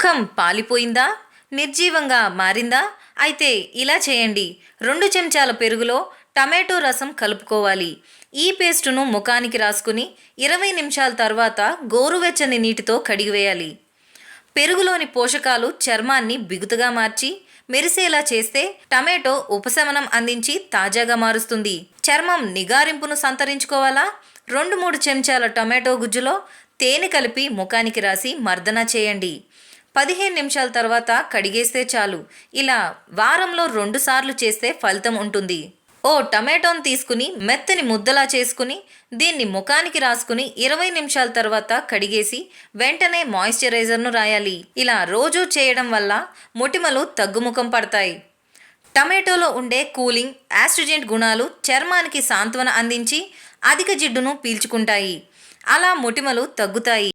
ముఖం పాలిపోయిందా? నిర్జీవంగా మారిందా? అయితే ఇలా చేయండి. రెండు చెంచాల పెరుగులో టమాటో రసం కలుపుకోవాలి. ఈ పేస్టును ముఖానికి రాసుకుని ఇరవై నిమిషాల తర్వాత గోరువెచ్చని నీటితో కడిగివేయాలి. పెరుగులోని పోషకాలు చర్మాన్ని బిగుతుగా మార్చి మెరిసేలా చేస్తే టమాటో ఉపశమనం అందించి తాజాగా మారుస్తుంది. చర్మం నిగారింపును సంతరించుకోవాలా? రెండు మూడు చెంచాల టమాటో గుజ్జులో తేనె కలిపి ముఖానికి రాసి మర్దన చేయండి. పదిహేను నిమిషాల తర్వాత కడిగేస్తే చాలు. ఇలా వారంలో రెండు సార్లు చేస్తే ఫలితం ఉంటుంది. ఓ టమాటోని తీసుకుని మెత్తని ముద్దలా చేసుకుని దీన్ని ముఖానికి రాసుకుని ఇరవై నిమిషాల తర్వాత కడిగేసి వెంటనే మాయిశ్చరైజర్ను రాయాలి. ఇలా రోజూ చేయడం వల్ల మొటిమలు తగ్గుముఖం పడతాయి. టమాటోలో ఉండే కూలింగ్ యాస్ట్రిజెంట్ గుణాలు చర్మానికి సాంత్వన అందించి అధిక జిడ్డును పీల్చుకుంటాయి. అలా మొటిమలు తగ్గుతాయి.